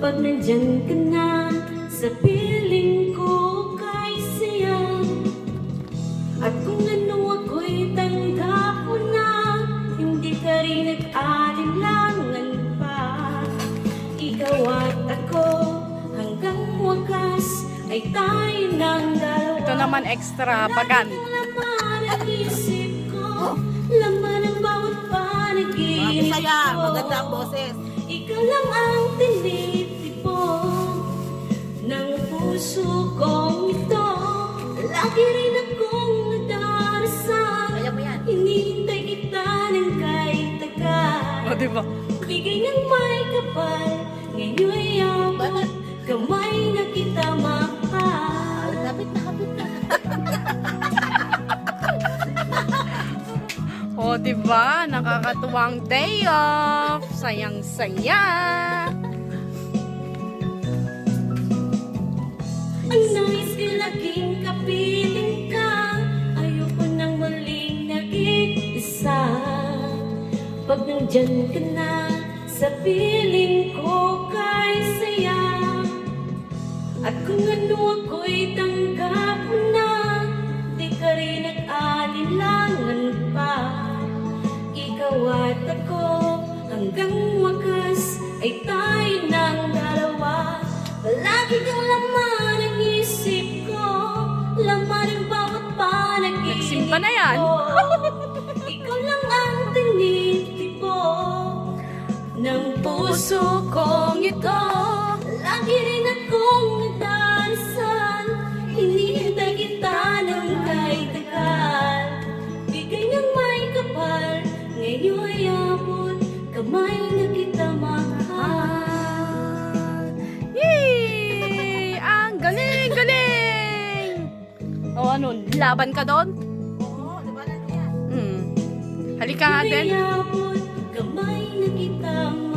Pag nandyan ka na Sa piling ko kay saya At kung ano ako'y tanggap mo na Hindi ka rin nag-alinlangan pa. Ikaw at ako hanggang wakas Ay tayo ng dalawa. Ito naman extravagant. Laging laman ang isip ko Laman ang bawat panaginip ko. Maganda ang boses. Ikaw lang ang Lagi rin akong nadarasal Kaya mo yan. Hinihintay kita ng kahit tagal O, diba? Bigay ng may kapal Ngayon Bakit? Kamay na kita mahal Kapit na kapit na. O, diba? Nakakatuwang day off. Sayang-saya. Pag nandyan ka na Sa piling ko kay saya. At kung ano ako'y tanggap mo na Di ka rin nag-alinlangan pa. Ikaw at ako hanggang wakas Ay tayo ng dalawa. Palagi kang laman ang isip ko Laman ang bawat panaginip Nagsimba na yan. puso kong ito Lagi rin akong nagdarasal Hinihintay kita ng kahit tagal Bigay ng may kapal Ngayon ay abot Kamay na kita mahal Yay! Ang galing, galing! O, ano? Laban ka doon? Oo, ba lang yan? Hmm. Halika nga din. Kamay na kita